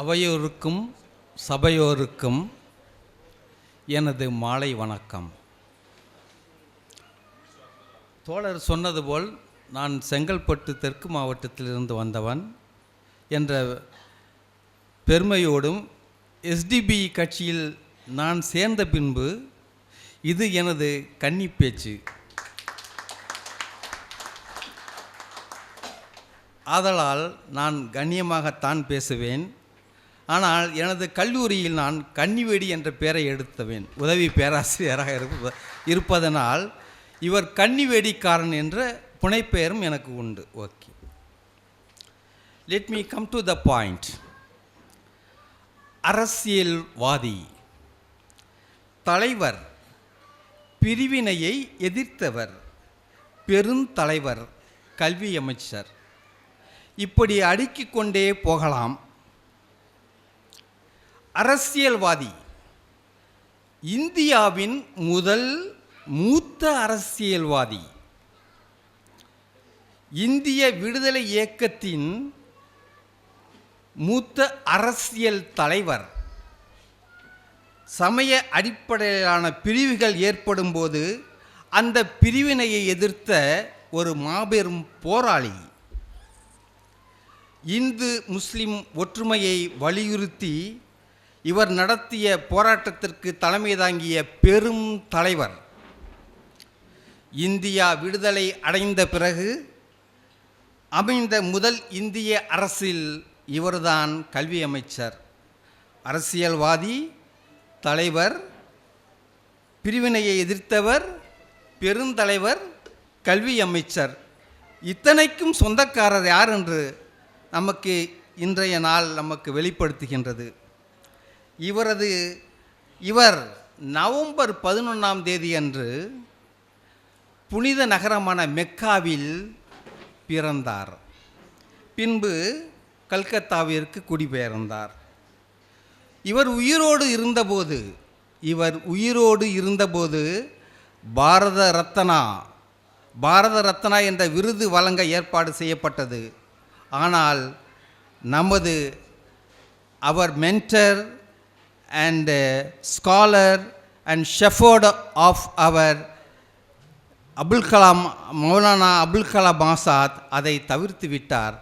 அவையோருக்கும் சபையோருக்கும் எனது மாலை வணக்கம். தோழர் சொன்னது போல் நான் செங்கல்பட்டு தெற்கு மாவட்டத்திலிருந்து வந்தவன் என்ற பெருமையோடும் எஸ்டிபி கட்சியில் நான் சேர்ந்த பின்பு இது எனது கன்னி பேச்சு ஆதலால் நான் கண்ணியமாகத்தான் பேசுவேன். ஆனால் எனது கல்லூரியில் நான் கன்னிவேடி என்ற பெயரை எடுத்தவேன் உதவி பேராசிரியராக இருப்ப இருப்பதனால் இவர் கன்னிவேடிக்காரன் என்ற புனைப்பெயரும் எனக்கு உண்டு. Okay. Let me come to the point அரசியல்வாதி. தலைவர். பிரிவினையை எதிர்த்தவர். பெருந்தலைவர் கல்வி அமைச்சர். இப்படி அடுக்கிக் கொண்டே போகலாம். அரசியல்வாதி. இந்தியாவின் முதல் மூத்த அரசியல்வாதி. இந்திய விடுதலை இயக்கத்தின் மூத்த அரசியல் தலைவர். சமய அடிப்படையிலான பிரிவுகள் ஏற்படும் போது அந்த பிரிவினையை எதிர்த்த ஒரு மாபெரும் போராளி. இந்து முஸ்லிம் ஒற்றுமையை வலியுறுத்தி இவர் நடத்திய போராட்டத்திற்கு தலைமை தாங்கிய பெரும் தலைவர். இந்தியா விடுதலை அடைந்த பிறகு அமைந்த முதல் இந்திய அரசில் இவர்தான் கல்வி அமைச்சர். அரசியல்வாதி தலைவர் பிரிவினையை எதிர்த்தவர் பெருந்தலைவர் கல்வி அமைச்சர். இத்தனைக்கும் சொந்தக்காரர் யார் என்று நமக்கு இன்றைய நாள் நமக்கு வெளிப்படுத்துகின்றது. இவரது இவர் நவம்பர் பதினொன்றாம் தேதி அன்று புனித நகரமான மெக்காவில் பிறந்தார். பின்பு கல்கத்தாவிற்கு குடிபெயர்ந்தார். இவர் உயிரோடு இருந்தபோது இவர் உயிரோடு இருந்தபோது பாரத ரத்னா பாரத ரத்னா என்ற விருது வழங்க ஏற்பாடு செய்யப்பட்டது. ஆனால் நமது அவர் mentor and scholar and shepherd of our Abul Kalam Maulana Abul Kalam Azad அதை தவிர்த்து விட்டார்.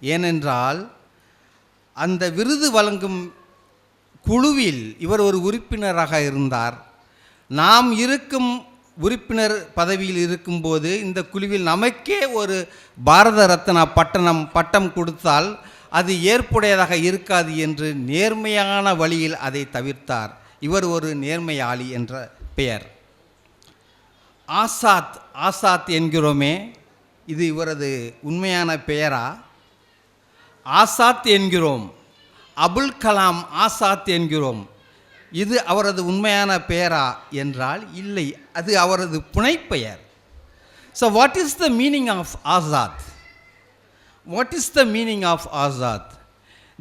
ஏனென்றால் அந்த விருது வழங்கும் குழுவில் இவர் ஒரு உறுப்பினராக இருந்தார். நாம் இருக்கும் உறுப்பினர் பதவியில் இருக்கும்போது இந்த குழுவில் நமக்கே ஒரு பாரத ரத்னா பட்டணம் பட்டம் கொடுத்தால் அது ஏற்புடையதாக இருக்காது என்று நேர்மையான வழியில் அதை தவிர்த்தார். இவர் ஒரு நேர்மையாளி என்ற பெயர். ஆசாத் ஆசாத் என்கிறோமே இது இவரது உண்மையான பெயரா? ஆசாத் என்கிறோம். அபுல் கலாம் ஆசாத் என்கிறோம். இது அவரது உண்மையான பெயரா என்றால் இல்லை அது அவரது புனைப்பெயர். So what is the meaning of Azad? What is the meaning of Azad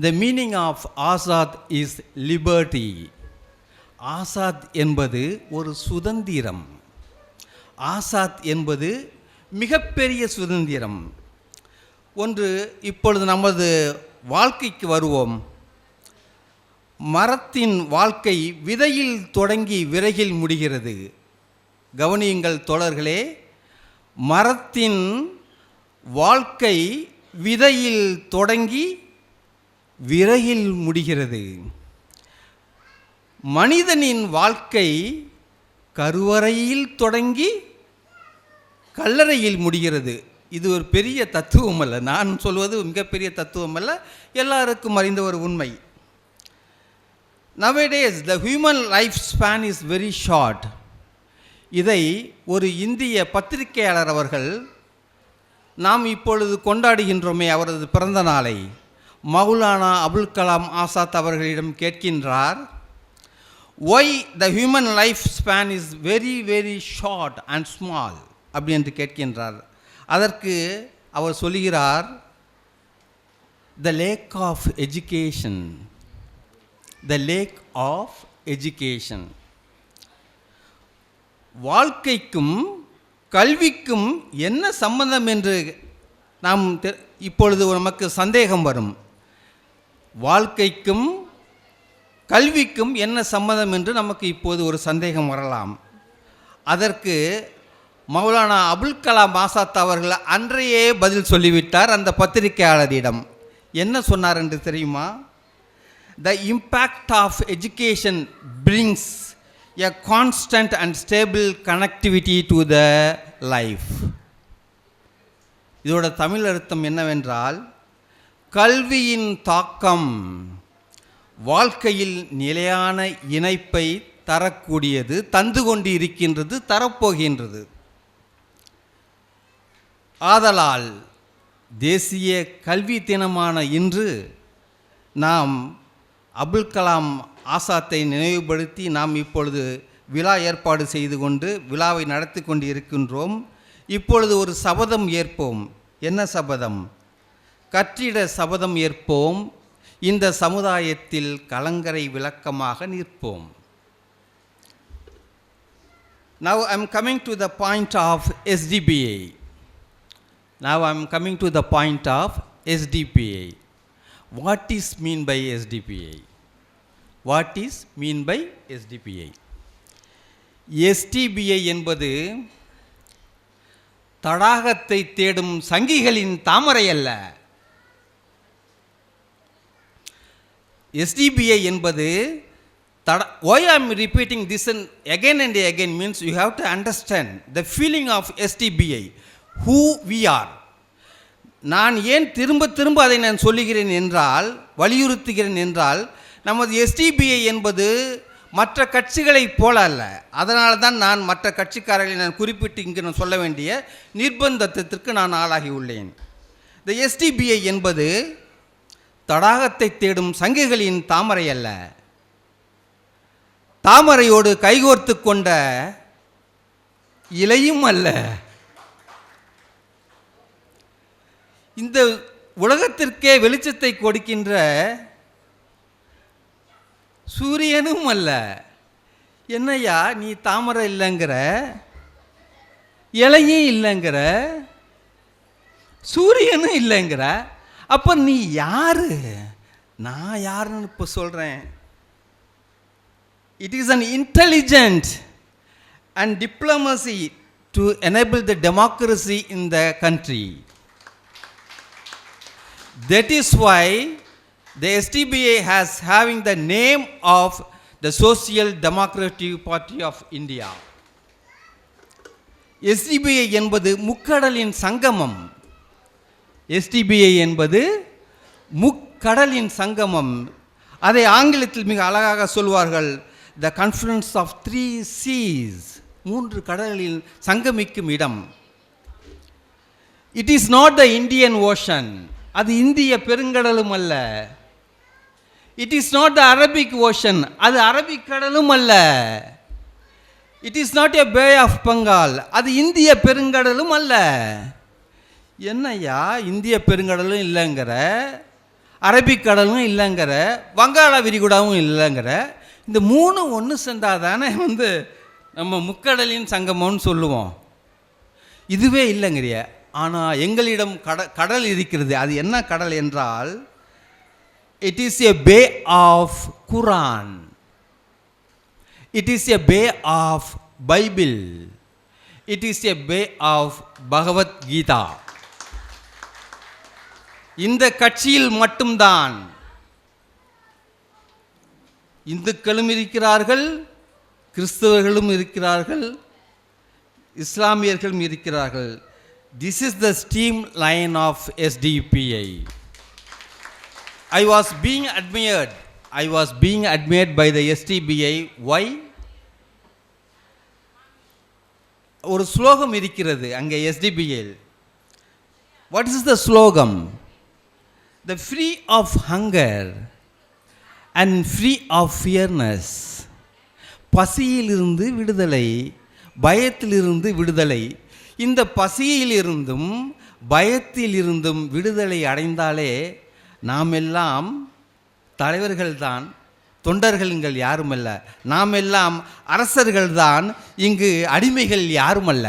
the meaning of Azad is liberty Azad என்பது ஒரு சுதந்திரம். ஆசாத் என்பது மிகப்பெரிய சுதந்திரம். ஒன்று இப்பொழுது நமது வாழ்க்கைக்கு வருவோம். மரத்தின் வாழ்க்கை விதையில் தொடங்கி விறகில் முடிகிறது. கவனியுங்கள் தோழர்களே மரத்தின் வாழ்க்கை விதையில் தொடங்கி விரையில் முடிகிறது. மனிதனின் வாழ்க்கை கருவறையில் தொடங்கி கல்லறையில் முடிகிறது. இது ஒரு பெரிய தத்துவம் அல்ல நான் சொல்வது மிகப்பெரிய தத்துவம் அல்ல எல்லாருக்கும் அறிந்த ஒரு உண்மை. Nowadays the human life span is very short இதை ஒரு இந்திய பத்திரிகையாளர் அவர்கள் நாம் இப்பொழுது கொண்டாடுகின்றோமே அவரது பிறந்த நாளை. மௌலானா அபுல் கலாம் ஆசாத் அவர்களிடம் கேட்கின்றார் why the human life span is very very short and small அப்படி என்று கேட்கின்றார். அதற்கு அவர் சொல்கிறார் the lack of education the lack of education வாழ்க்கைக்கும் கல்விக்கும் என்ன சம்பந்தம் என்று நாம் தெ- இப்பொழுது நமக்கு சந்தேகம் வரும். வாழ்க்கைக்கும் கல்விக்கும் என்ன சம்மதம் என்று நமக்கு இப்போது ஒரு சந்தேகம் வரலாம். அதற்கு மௌலானா அபுல் கலாம் ஆசாத் அவர்கள் அன்றையே பதில் சொல்லிவிட்டார் அந்த பத்திரிகையாளரிடம். என்ன சொன்னார் என்று தெரியுமா? The impact of education brings a constant and stable connectivity to the life இதோட தமிழ் அர்த்தம் என்னவென்றால் கல்வியின் தாக்கம் வாழ்க்கையில் நிலையான இணைப்பை தரக்கூடியது தந்து கொண்டு இருக்கின்றது தரப்போகின்றது. ஆதலால் தேசிய கல்வி தினமான இன்று நாம் அபுல் கலாம் ஆசாத்தை நினைவுபடுத்தி நாம் இப்பொழுது விழா ஏற்பாடு செய்து கொண்டு விழாவை நடத்தி கொண்டு இருக்கின்றோம் இப்பொழுது ஒரு சபதம் ஏற்போம் என்ன சபதம் கற்றிட சபதம் ஏற்போம் இந்த சமுதாயத்தில் கலங்கரை விளக்கமாக நிற்போம் Now I'm coming to the point of SDPA. Now I'm coming to the point of SDPA. What is mean by SDPA? What is mean by SDPI SDPI என்பது தடாகத்தை தேடும் சங்கிகளின் தாமரை அல்ல எஸ்டிபிஐ என்பது that why I repeating this and again and again means you have to understand the feeling of SDPI who we are நான் ஏன் திரும்ப திரும்ப அதை நான் சொல்லுகிறேன் என்றால் வலியுறுத்துகிறேன் என்றால் நமது எஸ்டிபிஐ என்பது மற்ற கட்சிகளைப் போல அல்ல. அதனால தான் நான் மற்ற கட்சிக்காரர்களை நான் குறிப்பிட்டு இங்கு நான் சொல்ல வேண்டிய நிர்பந்தத்திற்கு நான் ஆளாகி உள்ளேன். இந்த எஸ்டிபிஐ என்பது தடாகத்தை தேடும் சங்கிகளின் தாமரை அல்ல. தாமரையோடு கைகோர்த்து கொண்ட இலையும் அல்ல. இந்த உலகத்திற்கே வெளிச்சத்தை கொடுக்கின்ற சூரியனும் அல்ல. என்னையா நீ தாமரை இல்லைங்கிற? இலையும் இல்லைங்கிற? சூரியனும் இல்லைங்கிற? அப்போ நீ யாரு? நான் யாருன்னு இப்போ சொல்கிறேன் it is an intelligent and diplomacy to enable the democracy in the country that is why the SDBA has having the name of the Social Democratic Party of India. SDPI என்பது முக்கடலின் சங்கமம். எஸ்டிபிஐ என்பது முக்கடலின் சங்கமம். அதை ஆங்கிலத்தில் மிக அழகாக சொல்வார்கள் the conference of three seas மூன்று கடலில் சங்கமிக்கும் இடம். It is not the Indian ocean அது இந்திய பெருங்கடலும் அல்ல. It is not the Arabic ocean அது அரபிக் கடலும் அல்ல. It is not a bay of Bengal அது இந்திய பெருங்கடலும் அல்ல. என்னய்யா இந்திய பெருங்கடலும் இல்லைங்கிற? அரபிக் கடலும் இல்லைங்கிற? வங்காள விரிகுடாவும் இல்லைங்கிற? இந்த மூணு ஒன்று சேர்ந்தால் தானே வந்து நம்ம முக்கடலின் சங்கமம்னு சொல்லுவோம். இதுவே இல்லைங்கிறிய. ஆனால் எங்களிடம் கட கடல் இருக்கிறது. அது என்ன கடல் என்றால் it is a bay of Quran it is a bay of Bible it is a bay of Bhagavadgita இந்த கட்சியில் மட்டும்தான் இந்துக்களும் இருக்கிறார்கள் கிறிஸ்தவர்களும் இருக்கிறார்கள் இஸ்லாமியர்களும் இருக்கிறார்கள். This is the steam line of SDPI I was being admired I was being admired by the SDPI why ஒரு ஸ்லோகம் இருக்கிறது அங்கே எஸ்டிபிஐயில் what is the slogan? The free of hunger and free of fearness பசியிலிருந்து விடுதலை பயத்திலிருந்து விடுதலை. இந்த பசியிலிருந்தும் பயத்திலிருந்தும் விடுதலை அடைந்தாலே நாம் எல்லாம் தலைவர்கள்தான் தொண்டர்கள்கள் யாருமல்ல. நாம் எல்லாம் அரசர்கள்தான் இங்கு அடிமைகள் யாருமல்ல.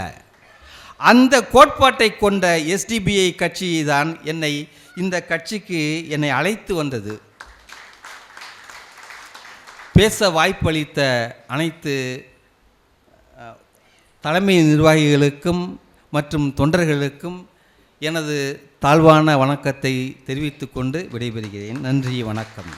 அந்த கோட்பாட்டை கொண்ட எஸ்டிபிஐ கட்சி தான் என்னை இந்த கட்சிக்கு என்னை அழைத்து வந்தது. பேச வாய்ப்பளித்த அனைத்து தலைமை நிர்வாகிகளுக்கும் மற்றும் தொண்டர்களுக்கும் எனது தாழ்வான வணக்கத்தை தெரிவித்துக்கொண்டு விடைபெறுகிறேன். நன்றி வணக்கம்.